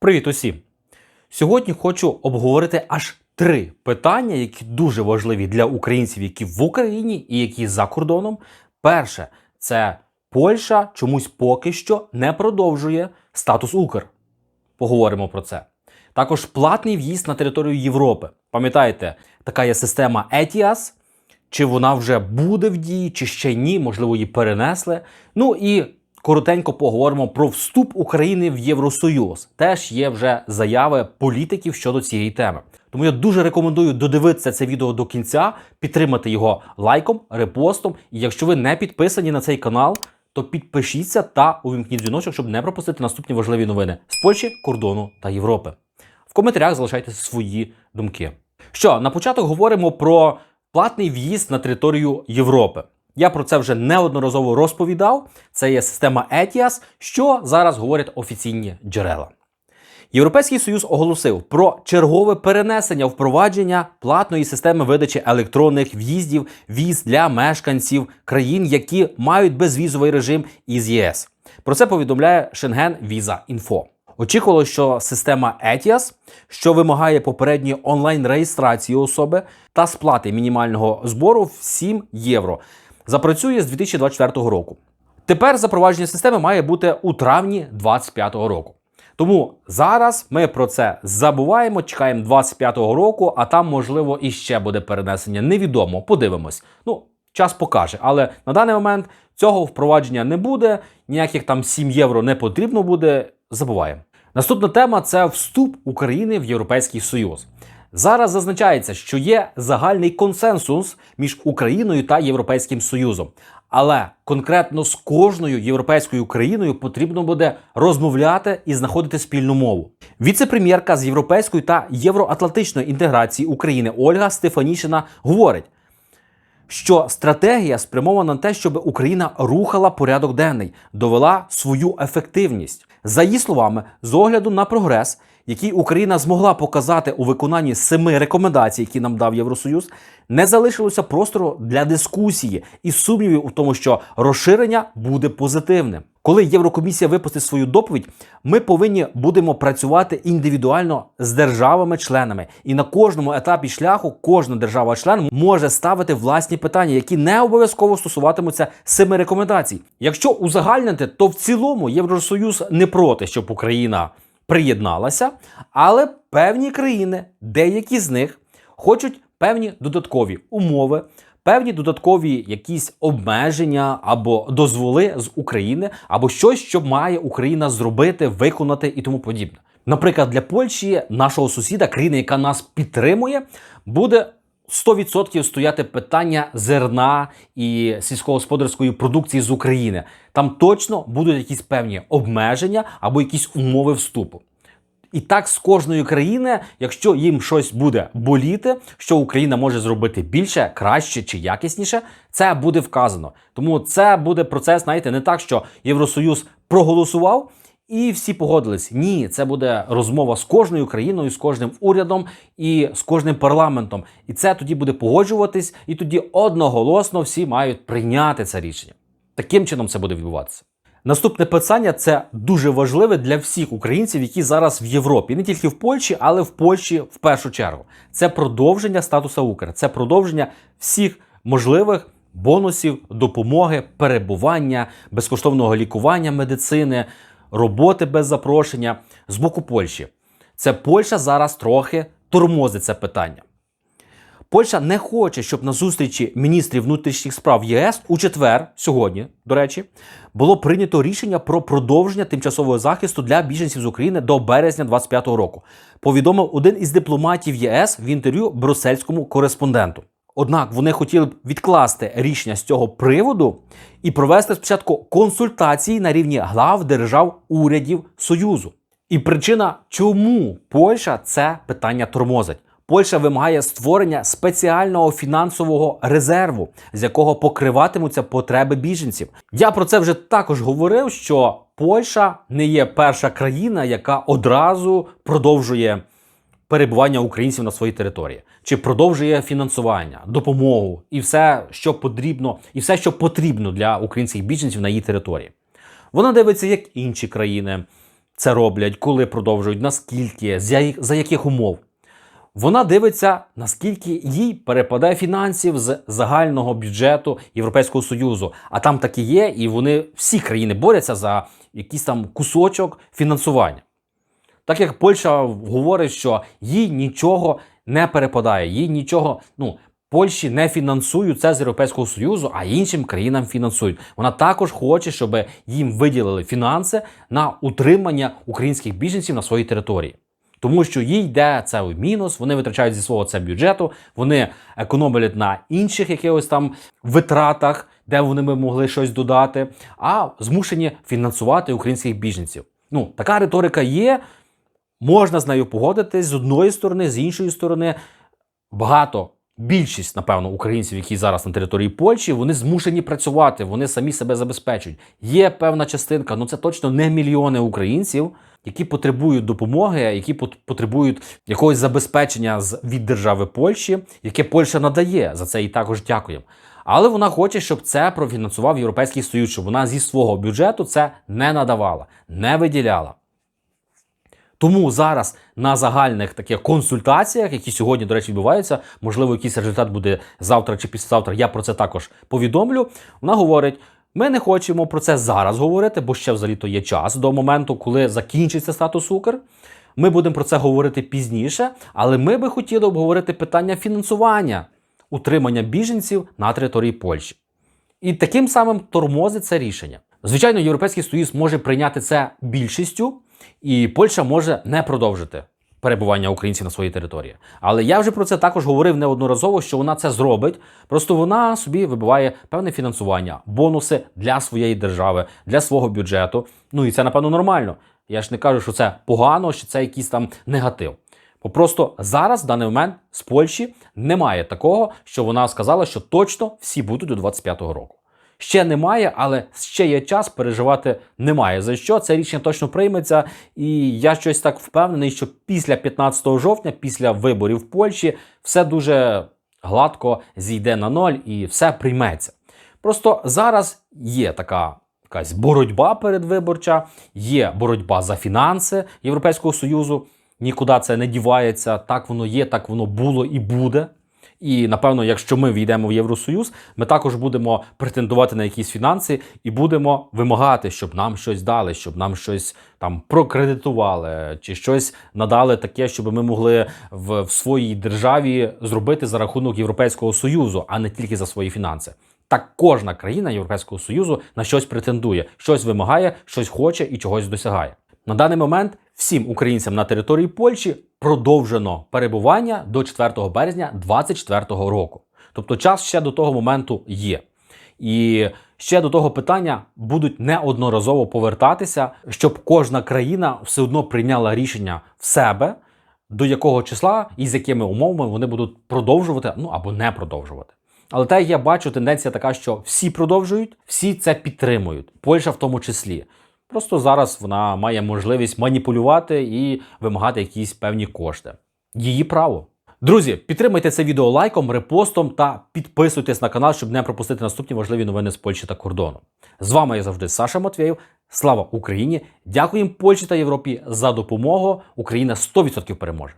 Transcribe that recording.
Привіт усім! Сьогодні хочу обговорити аж три питання, які дуже важливі для українців, які в Україні і які за кордоном. Перше, це Польща чомусь поки що не продовжує статус Укр. Поговоримо про це. Також платний в'їзд на територію Європи. Пам'ятаєте, така є система ETIAS, чи вона вже буде в дії, чи ще ні, можливо, її перенесли. Ну і коротенько поговоримо про вступ України в Євросоюз. Теж є вже заяви політиків щодо цієї теми. Тому я дуже рекомендую додивитися це відео до кінця, підтримати його лайком, репостом. І якщо ви не підписані на цей канал, то підпишіться та увімкніть дзвіночок, щоб не пропустити наступні важливі новини з Польщі, кордону та Європи. В коментарях залишайте свої думки. Що на початок говоримо про платний в'їзд на територію Європи. Я про це вже неодноразово розповідав. Це є система ETIAS, що зараз говорять офіційні джерела. Європейський Союз оголосив про чергове перенесення впровадження платної системи видачі електронних в'їздів віз для мешканців країн, які мають безвізовий режим із ЄС. Про це повідомляє Шенген Visa Info. Очікувало, що система ETIAS, що вимагає попередньої онлайн-реєстрації особи та сплати мінімального збору в 7 євро, запрацює з 2024 року. Тепер запровадження системи має бути у травні 2025 року. Тому зараз ми про це забуваємо, чекаємо 25-го року, а там, можливо, іще буде перенесення. Невідомо, подивимось. Ну, час покаже. Але на даний момент цього впровадження не буде, ніяких там 7 євро не потрібно буде. Забуваємо. Наступна тема це вступ України в Європейський Союз. Зараз зазначається, що є загальний консенсус між Україною та Європейським Союзом. Але конкретно з кожною європейською країною потрібно буде розмовляти і знаходити спільну мову. Віце-прем'єрка з європейської та євроатлантичної інтеграції України Ольга Стефанішина говорить, що стратегія спрямована на те, щоб Україна рухала порядок денний, довела свою ефективність. За її словами, з огляду на прогрес, який Україна змогла показати у виконанні семи рекомендацій, які нам дав Євросоюз, не залишилося простору для дискусії і сумнівів у тому, що розширення буде позитивним. Коли Єврокомісія випустить свою доповідь, ми повинні будемо працювати індивідуально з державами-членами, і на кожному етапі шляху кожна держава-член може ставити власні питання, які не обов'язково стосуватимуться семи рекомендацій. Якщо узагальнити, то в цілому Євросоюз не проти, щоб Україна приєдналася, але певні країни, деякі з них хочуть певні додаткові умови, певні додаткові якісь обмеження або дозволи з України, або щось, що має Україна зробити, виконати і тому подібне. Наприклад, для Польщі, нашого сусіда, країни, яка нас підтримує, буде 100% стояти питання зерна і сільськогосподарської продукції з України. Там точно будуть якісь певні обмеження або якісь умови вступу. І так з кожної країни, якщо їм щось буде боліти, що Україна може зробити більше, краще чи якісніше, це буде вказано. Тому це буде процес, знаєте, не так, що Євросоюз проголосував. І всі погодились. Ні, це буде розмова з кожною країною, з кожним урядом і з кожним парламентом. І це тоді буде погоджуватись, і тоді одноголосно всі мають прийняти це рішення. Таким чином це буде відбуватися. Наступне питання це дуже важливе для всіх українців, які зараз в Європі, не тільки в Польщі, але в Польщі в першу чергу. Це продовження статуса Укр, це продовження всіх можливих бонусів, допомоги, перебування, безкоштовного лікування, медицини, роботи без запрошення з боку Польщі. Це Польща зараз трохи тормозить це питання. Польща не хоче, щоб на зустрічі міністрів внутрішніх справ ЄС у четвер, сьогодні, до речі, було прийнято рішення про продовження тимчасового захисту для біженців з України до березня 2025 року. Повідомив один із дипломатів ЄС в інтерв'ю брюссельському кореспонденту. Однак вони хотіли б відкласти рішення з цього приводу і провести спочатку консультації на рівні глав держав урядів Союзу. І причина, чому Польща це питання тормозить. Польща вимагає створення спеціального фінансового резерву, з якого покриватимуться потреби біженців. Я про це вже також говорив, що Польща не є перша країна, яка одразу продовжує перебування українців на своїй території, чи продовжує фінансування, допомогу і все, що потрібно, і все, що потрібно для українських біженців на її території. Вона дивиться, як інші країни. це роблять, коли продовжують, наскільки, за яких умов. Вона дивиться, наскільки їй перепадає фінансів з загального бюджету Європейського Союзу. А там такі є, і вони всі країни борються за якийсь там кусочок фінансування. Так як Польща говорить, що їй нічого не перепадає, їй нічого, ну, Польщі не фінансують це з Європейського Союзу, а іншим країнам фінансують. Вона також хоче, щоб їм виділили фінанси на утримання українських біженців на своїй території. Тому що їй йде це в мінус, вони витрачають зі свого це бюджету, вони економлять на інших якихось там витратах, де вони би могли щось додати, а змушені фінансувати українських біженців. Ну, така риторика є. Можна з нею погодитись з одної сторони, з іншої сторони. Багато, більшість, напевно, українців, які зараз на території Польщі, вони змушені працювати, вони самі себе забезпечують. Є певна частинка, ну це точно не мільйони українців, які потребують допомоги, які потребують якогось забезпечення від держави Польщі, яке Польща надає. За це і також дякуємо. Але вона хоче, щоб це профінансував Європейський Союз, щоб вона зі свого бюджету це не надавала, не виділяла. Тому зараз на загальних таких консультаціях, які сьогодні, до речі, відбуваються, можливо, якийсь результат буде завтра чи післязавтра. Я про це також повідомлю. Вона говорить: ми не хочемо про це зараз говорити, бо ще взагалі то є час до моменту, коли закінчиться статус Укр. Ми будемо про це говорити пізніше, але ми би хотіли обговорити питання фінансування утримання біженців на території Польщі. І таким самим тормозить це рішення. Звичайно, Європейський Союз може прийняти це більшістю, і Польща може не продовжити перебування українців на своїй території. Але я вже про це також говорив неодноразово, що вона це зробить. Просто вона собі вибиває певне фінансування, бонуси для своєї держави, для свого бюджету. Ну і це напевно нормально. Я ж не кажу, що це погано, що це якийсь там негатив. Бо просто зараз, в даний момент, з Польщі немає такого, що вона сказала, що точно всі будуть до 25-го року. Ще немає, але ще є час, переживати немає за що. Це рішення точно прийметься. І я щось так впевнений, що після 15 жовтня, після виборів в Польщі, все дуже гладко зійде на ноль і все прийметься. Просто зараз є така якась боротьба передвиборча, є боротьба за фінанси Європейського Союзу. Нікуди це не дівається. Так воно є, так воно було і буде. І напевно, якщо ми війдемо в Євросоюз, ми також будемо претендувати на якісь фінанси і будемо вимагати, щоб нам щось дали, щоб нам щось там прокредитували, чи щось надали таке, щоб ми могли в, в своїй державі зробити за рахунок Європейського союзу, а не тільки за свої фінанси. Так кожна країна Європейського союзу на щось претендує, щось вимагає, щось хоче і чогось досягає. На даний момент всім українцям на території Польщі продовжено перебування до 4 березня 2024 року. Тобто час ще до того моменту є. І ще до того питання будуть неодноразово повертатися, щоб кожна країна все одно прийняла рішення в себе, до якого числа і з якими умовами вони будуть продовжувати, ну або не продовжувати. Але те, як я бачу, тенденція така, що всі продовжують, всі це підтримують, Польща в тому числі. Просто зараз вона має можливість маніпулювати і вимагати якісь певні кошти. Її право. Друзі, підтримайте це відео лайком, репостом та підписуйтесь на канал, щоб не пропустити наступні важливі новини з Польщі та кордону. З вами я завжди Саша Матвєєв. Слава Україні! Дякуємо Польщі та Європі за допомогу. Україна 100% переможе.